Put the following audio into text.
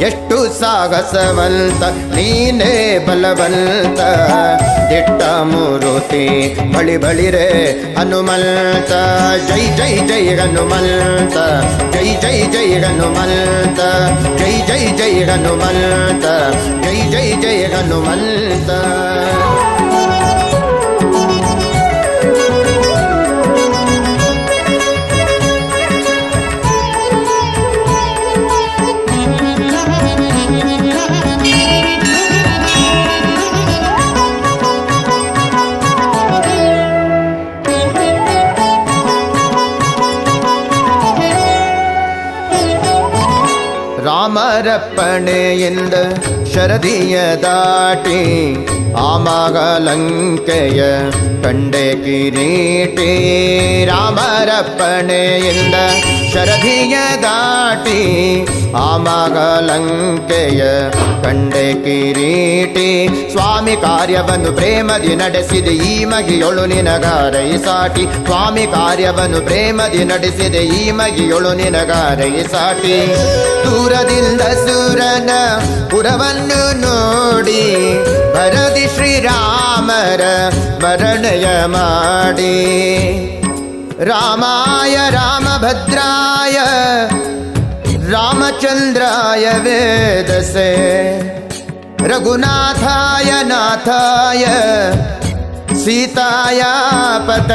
ಎಷ್ಟು ಸಾಹಸವಂತ ನೀನೇ ಬಲವಂತ. ದಿಟ್ಟ ಮೂರುತಿ ಬಳಿ ಬಳಿರೆ ಹನುಮಂತ. ಜೈ ಜೈ ಜೈ ಹನುಮಂತ. ಜೈ ಜೈ ಜೈ ಹನುಮಂತ. ಜೈ ಜೈ ಜೈ ಹನುಮಂತ. ಜೈ ಜೈ ಜೈ ಹನುಮಂತ. ರಾಮರಪ್ಪಣೆಯಿಂದ ಶರದಿಯ ದಾಟಿ ಆಮಗಲಂಕೆಯ ಕಂಡೆ ಕಿರೀಟಿ ರಾಮರಪ್ಪಣೆಯಿಂದ ಶರದಿಯ ದಾಟಿ ಆಮಗಲಂಕೆಯ ಕಂಡೆ ಕಿರೀಟಿ ಸ್ವಾಮಿ ಕಾರ್ಯವನ್ನು ಪ್ರೇಮದಿ ನಡೆಸಿದೆ, ಈ ಮಗಿಯೊಳು ನಿನಗಾರೈ ಸಾಟಿ. ಸ್ವಾಮಿ ಕಾರ್ಯವನ್ನು ಪ್ರೇಮದಿ ನಡೆಸಿದೆ, ಈ ಮಗಿಯೊಳು ನಿನಗಾರೈ ಸಾಟಿ. ದೂರದಿಂದ ಸುರನ ಪುರವನ್ನು ನೋಡಿ ಭರದಿ ಶ್ರೀರಾಮರ ವರಣಯ ಮಾಡಿ. ರಾಮಾಯ ರಾಮಭದ್ರಾಯ ರಾಮಚಂದ್ರಾಯ ವೇದಸೆ. रघुनाथाय नाथाय सीताया पत